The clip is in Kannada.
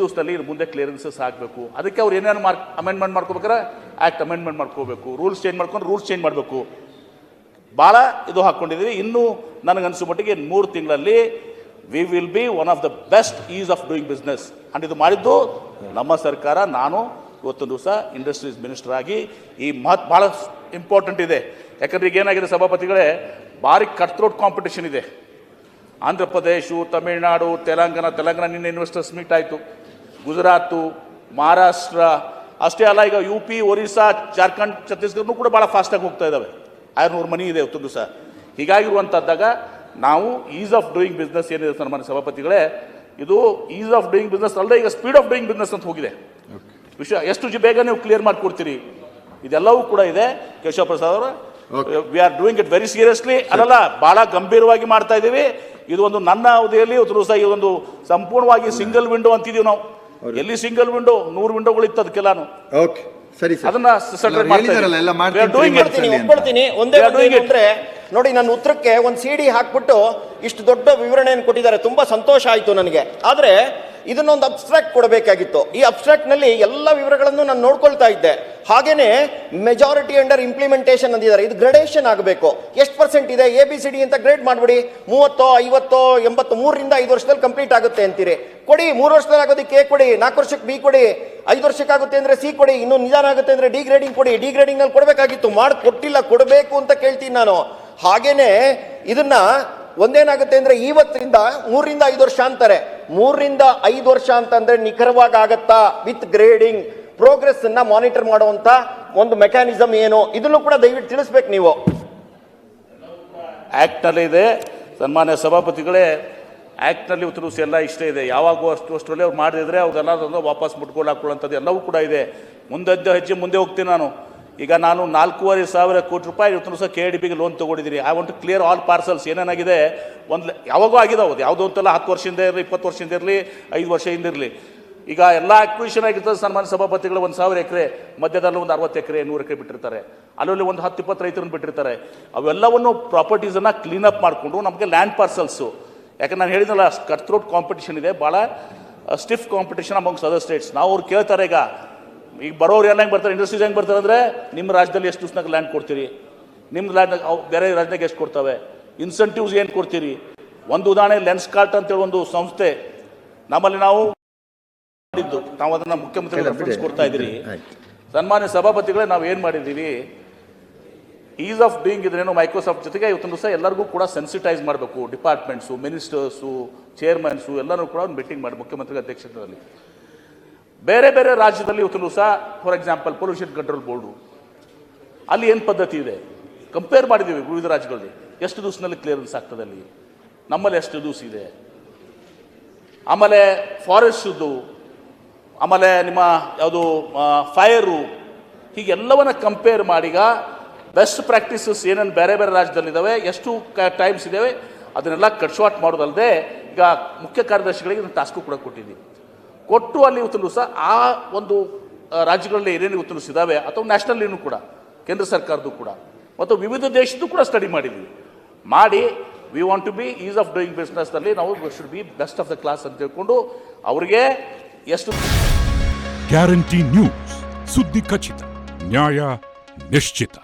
ದಿವಸದಲ್ಲಿ ಇದು ಮುಂದೆ ಕ್ಲಿಯರೆನ್ಸಸ್ ಆಗಬೇಕು. ಅದಕ್ಕೆ ಅವ್ರು ಏನೇನು ಮಾರ್ಕ್ ಅಮೆಂಡ್ಮೆಂಟ್ ಮಾಡ್ಕೋಬೇಕಾರೆ ಆ್ಯಕ್ಟ್ ಅಮೆಂಡ್ಮೆಂಟ್ ಮಾಡ್ಕೋಬೇಕು. ರೂಲ್ಸ್ ಚೇಂಜ್ ಮಾಡ್ಕೊಂಡು ರೂಲ್ಸ್ ಚೇಂಜ್ ಮಾಡಬೇಕು. ಭಾಳ ಇದು ಹಾಕ್ಕೊಂಡಿದ್ದೀವಿ ಇನ್ನೂ ನನಗನ್ಸೋ ಮಟ್ಟಿಗೆ ಮೂರು ತಿಂಗಳಲ್ಲಿ we will be one of the best ease of doing business and ಇದು ಮಾಡಿದ್ದು ನಮ್ಮ ಸರ್ಕಾರ, ನಾನು, ಇವತ್ತೊಂದು ದಿವಸ ಇಂಡಸ್ಟ್ರೀಸ್ ಮಿನಿಸ್ಟರ್ ಆಗಿ ಈ ಮಹತ್ ಭಾಳ ಇಂಪಾರ್ಟೆಂಟ್ ಇದೆ. ಯಾಕಂದ್ರೆ ಈಗ ಏನಾಗಿದೆ ಸಭಾಪತಿಗಳೇ, ಭಾರಿ ಕಟ್ರೋಟ್ ಕಾಂಪಿಟೇಷನ್ ಇದೆ. ಆಂಧ್ರ ಪ್ರದೇಶ, ತಮಿಳುನಾಡು, ತೆಲಂಗಾಣ ತೆಲಂಗಾಣ ನಿನ್ನೆ ಇನ್ವೆಸ್ಟರ್ಸ್ ಮೀಟ್ ಆಯಿತು. ಗುಜರಾತು ಮಹಾರಾಷ್ಟ್ರ ಅಷ್ಟೇ ಅಲ್ಲ ಈಗ ಯು ಪಿ ಒರಿಸ್ಸಾ ಜಾರ್ಖಂಡ್ ಛತ್ತೀಸ್ಗಢನೂ ಕೂಡ ಭಾಳ ಫಾಸ್ಟಾಗಿ ಹೋಗ್ತಾ ಇದ್ದಾವೆ ಆರುನೂರು ಮನಿ ಇದೆ ಇವತ್ತು ದಿವಸ. ಹೀಗಾಗಿರುವಂಥದ್ದಾಗ ನಾವು ಈಸ್ ಆಫ್ ಡೂಯಿಂಗ್ ಬಿಸ್ನೆಸ್ ಏನಿದೆ ಸನ್ಮಾನ್ಯ ಸಭಾಪತಿಗಳೇ ಇದು ಈಸ್ ಆಫ್ ಡೂಯಿಂಗ್ ಬಿಸ್ನೆಸ್ ಅಲ್ಲದೆ ಈಗ ಸ್ಪೀಡ್ ಆಫ್ ಡೂಯಿಂಗ್ ಬಿಸ್ನೆಸ್ ಅಂತ ಹೋಗಿದೆ. ವಿಷಯ ಎಷ್ಟು ಬೇಗ ನೀವು ಕ್ಲಿಯರ್ ಮಾಡಿಕೊಡ್ತೀರಿ? ಇದೆಲ್ಲವೂ ಕೂಡ ಇದೆ. ಕೇಶವ ಪ್ರಸಾದ್ ಅವರು we are doing it very seriously ಅಲ್ಲಲ್ಲ ಭಾಳ ಗಂಭೀರವಾಗಿ ಮಾಡ್ತಾ ಇದ್ದೀವಿ. ಇದು ಒಂದು ನನ್ನ ಅವಧಿಯಲ್ಲಿ ಸಹ ಈ ಒಂದು ಸಂಪೂರ್ಣವಾಗಿ ಸಿಂಗಲ್ ವಿಂಡೋ ಅಂತಿದ್ದೀವಿ ನಾವು. ಎಲ್ಲಿ ಸಿಂಗಲ್ ವಿಂಡೋ ನೂರು ವಿಂಡೋಗಳು ಇತ್ತು ಅದಕ್ಕೆಲ್ಲಾನು ಓಕೆ ಸರಿ ಸರ್. ಅದನ್ನ ಅಲ್ಲ, ಮಾಡ್ತಾ ಎಲ್ಲ ಮಾಡ್ತೀನಿ, We are doing it. ಮಾಡ್ತೀನಿ. ಒಪ್ಕೊಳ್ತೀನಿ. ಒಂದೇ ಒಂದು ಏನು ಅಂದ್ರೆ ನೋಡಿ ನನ್ನ ಉತ್ತರಕ್ಕೆ ಒಂದು ಸಿ ಡಿ ಹಾಕ್ಬಿಟ್ಟು ಇಷ್ಟು ದೊಡ್ಡ ವಿವರಣೆಯನ್ನು ಕೊಟ್ಟಿದ್ದಾರೆ. ತುಂಬಾ ಸಂತೋಷ ಆಯ್ತು ನನಗೆ. ಆದ್ರೆ ಇದನ್ನೊಂದು ಅಬ್ಸ್ಟ್ರಾಕ್ಟ್ ಕೊಡಬೇಕಾಗಿತ್ತು. ಈ ಅಬ್ಸ್ಟ್ರಾಕ್ಟ್ನಲ್ಲಿ ಎಲ್ಲ ವಿವರಗಳನ್ನು ನಾನು ನೋಡ್ಕೊಳ್ತಾ ಇದ್ದೆ. ಹಾಗೇನೆ ಮೆಜಾರಿಟಿ ಅಂಡರ್ ಇಂಪ್ಲಿಮೆಂಟೇಷನ್ ಅಂದಿದ್ದಾರೆ. ಇದು ಗ್ರೇಡೇಷನ್ ಆಗಬೇಕು. ಎಷ್ಟು ಪರ್ಸೆಂಟ್ ಇದೆ? ಎ ಬಿ ಸಿ ಡಿ ಅಂತ ಗ್ರೇಡ್ ಮಾಡ್ಬಿಡಿ. ಮೂವತ್ತೋ, ಐವತ್ತೋ ಎಂಬತ್ತು ಮೂರರಿಂದ ಐದು ವರ್ಷದಲ್ಲಿ ಕಂಪ್ಲೀಟ್ ಆಗುತ್ತೆ ಅಂತೀರಿ. ಕೊಡಿ, ಮೂರು ವರ್ಷದಲ್ಲಿ ಆಗೋದಕ್ಕೆ ಎ ಕೊಡಿ, ನಾಲ್ಕು ವರ್ಷಕ್ಕೆ ಬಿ ಕೊಡಿ, ಐದು ವರ್ಷಕ್ಕಾಗುತ್ತೆ ಅಂದ್ರೆ ಸಿ ಕೊಡಿ, ಇನ್ನೂ ನಿಧಾನ ಆಗುತ್ತೆ ಅಂದ್ರೆ ಡಿ ಗ್ರೇಡಿಂಗ್ ಕೊಡಿ. ಡಿ ಗ್ರೇಡಿಂಗ್ನಲ್ಲಿ ಕೊಡಬೇಕಾಗಿತ್ತು. ಮಾಡಿ ಕೊಟ್ಟಿಲ್ಲ, ಕೊಡಬೇಕು ಅಂತ ಕೇಳ್ತೀನಿ ನಾನು. ಹಾಗೇನೆ ಇದನ್ನ ಒಂದೇನಾಗುತ್ತೆ ಅಂದ್ರೆ ಇವತ್ತರಿಂದ ಮೂರರಿಂದ ಐದು ವರ್ಷ ಅಂತಾರೆ. ಮೂರರಿಂದ ಐದು ವರ್ಷ ಅಂತಂದ್ರೆ ನಿಖರವಾಗಿ ಆಗತ್ತಾ ವಿತ್ ಗ್ರೇಡಿಂಗ್. ಪ್ರೋಗ್ರೆಸ್ ಅನ್ನ ಮಾನಿಟರ್ ಮಾಡುವಂಥ ಒಂದು ಮೆಕ್ಯಾನಿಸಮ್ ಏನು? ಇದನ್ನು ಕೂಡ ದಯವಿಟ್ಟು ತಿಳಿಸ್ಬೇಕು ನೀವು. ಆ್ಯಕ್ಟ್ನಲ್ಲಿ ಇದೆ. ಸನ್ಮಾನ್ಯ ಸಭಾಪತಿಗಳೇ ಆ್ಯಕ್ಟ್ನಲ್ಲಿ ಉತ್ತರಿಸಿ ಎಲ್ಲ ಇಷ್ಟ ಇದೆ. ಯಾವಾಗ ಅಷ್ಟು ಅಷ್ಟರಲ್ಲಿ ಅವ್ರು ಮಾಡಿದ್ರೆ ಅದನ್ನ ವಾಪಸ್ ಮುಟ್ಕೊಂಡು ಹಾಕೊಳ್ಳೋಂಥದ್ದು ಎಲ್ಲವೂ ಕೂಡ ಇದೆ. ಮುಂದೆ ಹೆಜ್ಜೆ ಮುಂದೆ ಹೋಗ್ತೀನಿ ನಾನು. ಈಗ ನಾನು ನಾಲ್ಕೂವರೆ ಸಾವಿರ ಕೋಟಿ ರೂಪಾಯಿ ಇವತ್ತು ಸಹ ಕೆ ಡಿ ಬಿಗೆ ಲೋನ್ ತೊಗೊಂಡಿದ್ದೀನಿ. I want to clear all parcels ಏನೇನಾಗಿದೆ? ಒಂದು ಯಾವಾಗೋ ಆಗಿದೆ ಹೌದು. ಯಾವುದೋ ಅಂತಲ್ಲ ಹತ್ತು ವರ್ಷದಿಂದ ಇರಲಿ, ಇಪ್ಪತ್ತು ವರ್ಷದಿಂದ ಇರಲಿ, ಐದು ವರ್ಷ ಇರಲಿ. ಈಗ ಎಲ್ಲ ಆಕ್ವಿಷನ್ ಆಗಿರ್ತದೆ ಸನ್ಮಾನ್ಯ ಸಭಾಪತಿಗಳು ಒಂದು ಸಾವಿರ ಎಕರೆ, ಮಧ್ಯದಲ್ಲಿ ಒಂದು ಅರವತ್ತು ಎಕರೆ, ನೂರು ಎಕರೆ ಬಿಟ್ಟಿರ್ತಾರೆ. ಅಲ್ಲಲ್ಲಿ ಒಂದು ಹತ್ತು, ಇಪ್ಪತ್ತು ರೈತರನ್ನು ಬಿಟ್ಟಿರ್ತಾರೆ. ಅವೆಲ್ಲವನ್ನು ಪ್ರಾಪರ್ಟೀಸನ್ನು ಕ್ಲೀನಪ್ ಮಾಡಿಕೊಂಡು ನಮಗೆ ಲ್ಯಾಂಡ್ ಪಾರ್ಸಲ್ಸು ಯಾಕಂದ್ರೆ ನಾನು ಹೇಳಿದ್ನಲ್ಲ ಕಟ್ ಥ್ರೋಟ್ ಕಾಂಪಿಟೇಷನ್ ಇದೆ ಭಾಳ stiff competition amongst other states ನಾವು ಅವ್ರು ಕೇಳ್ತಾರೆ ಈಗ ಈಗ ಬರೋರು ಎಲ್ಲ ಹೆಂಗೆ ಬರ್ತಾರೆ ಇಂಡಸ್ಟ್ರೀಸ್ ಹೆಂಗೆ ಬರ್ತಾರೆ ಅಂದರೆ ನಿಮ್ಮ ರಾಜ್ಯದಲ್ಲಿ ಎಷ್ಟು ದಿವ್ಸನಾಗ ಲ್ಯಾಂಡ್ ಕೊಡ್ತೀರಿ? ನಿಮ್ಮ ಲ್ಯಾಂಡ್ ಬೇರೆ ರಾಜ್ಯದಾಗ ಎಷ್ಟು ಕೊಡ್ತವೆ? ಇನ್ಸೆಂಟಿವ್ಸ್ ಏನು ಕೊಡ್ತೀರಿ? ಒಂದು ಉದಾಹರಣೆ ಲೆನ್ಸ್ ಕಾರ್ಟ್ ಅಂತೇಳಿ ಒಂದು ಸಂಸ್ಥೆ. ನಮ್ಮಲ್ಲಿ ನಾವು ಮಾಡಿದ್ದು ನಾವು ಅದನ್ನ ಮುಖ್ಯಮಂತ್ರಿ ರೆಫರೆನ್ಸ್ ಕೊಡ್ತಾ ಇದ್ದೀರಿ. ಸನ್ಮಾನ್ಯ ಸಭಾಪತಿಗಳೇ ನಾವು ಏನು ಮಾಡಿದ್ದೀವಿ? ಈಸ್ ಆಫ್ ಡೂಯಿಂಗ್ ಇದ್ರೇನು ಮೈಕ್ರೋಸಾಫ್ಟ್ ಜೊತೆಗೆ ಇವತ್ತೊಂದು ದಿವಸ ಎಲ್ಲರಿಗೂ ಕೂಡ ಸೆನ್ಸಿಟೈಸ್ ಮಾಡಬೇಕು. ಡಿಪಾರ್ಟ್ಮೆಂಟ್ಸು ಮಿನಿಸ್ಟರ್ಸು ಚೇರ್ಮನ್ಸು ಎಲ್ಲರೂ ಕೂಡ ಒಂದು ಮೀಟಿಂಗ್ ಮಾಡಿ ಮುಖ್ಯಮಂತ್ರಿ ಅಧ್ಯಕ್ಷತೆಯಲ್ಲಿ. ಬೇರೆ ಬೇರೆ ರಾಜ್ಯದಲ್ಲಿ ಇವತ್ತು ಸಹ for example pollution control board ಅಲ್ಲಿ ಏನು ಪದ್ಧತಿ ಇದೆ? ಕಂಪೇರ್ ಮಾಡಿದ್ದೀವಿ ವಿವಿಧ ರಾಜ್ಯಗಳಲ್ಲಿ. ಎಷ್ಟು ದಿವಸದಲ್ಲಿ ಕ್ಲಿಯರೆನ್ಸ್ ಆಗ್ತದೆ ಅಲ್ಲಿ? ನಮ್ಮಲ್ಲಿ ಎಷ್ಟು ದಿವಸ ಇದೆ? ಆಮೇಲೆ ಫಾರೆಸ್ಟ್ದು ಆಮೇಲೆ ನಿಮ್ಮ ಯಾವುದು ಫೈರು ಹೀಗೆಲ್ಲವನ್ನು ಕಂಪೇರ್ ಮಾಡೀಗ ಬೆಸ್ಟ್ ಪ್ರಾಕ್ಟೀಸಸ್ ಏನೇನು ಬೇರೆ ಬೇರೆ ರಾಜ್ಯದಲ್ಲಿದ್ದಾವೆ ಎಷ್ಟು ಟೈಮ್ಸ್ ಇದ್ದಾವೆ ಅದನ್ನೆಲ್ಲ ಕಟ್ಶಾಟ್ ಮಾಡೋದಲ್ಲದೆ ಈಗ ಮುಖ್ಯ ಕಾರ್ಯದರ್ಶಿಗಳಿಗೆ ಟಾಸ್ಕು ಕೂಡ ಕೊಟ್ಟಿದ್ದೀವಿ. ಕೊಟ್ಟು ಅಲ್ಲಿ ಸಹ ಆ ಒಂದು ರಾಜ್ಯಗಳಲ್ಲಿ ಏನೇನು ಇವತ್ತು ಇದ್ದಾವೆ ಅಥವಾ ನ್ಯಾಷನಲ್ಲಿನೂ ಕೂಡ, ಕೇಂದ್ರ ಸರ್ಕಾರದ್ದು ಕೂಡ, ಮತ್ತು ವಿವಿಧ ದೇಶದ್ದು ಕೂಡ ಸ್ಟಡಿ ಮಾಡಿದ್ವಿ. ಮಾಡಿ we want to be ease of doing ಬಿಸ್ನೆಸ್ನಲ್ಲಿ ನಾವು should be best of the class ಅಂತ ತಿಳ್ಕೊಂಡು ಅವರಿಗೆ ಎಷ್ಟು ಗ್ಯಾರಂಟಿ ನ್ಯೂಸ್ ಸುದ್ದಿ ಖಚಿತ, ನ್ಯಾಯ ನಿಶ್ಚಿತ.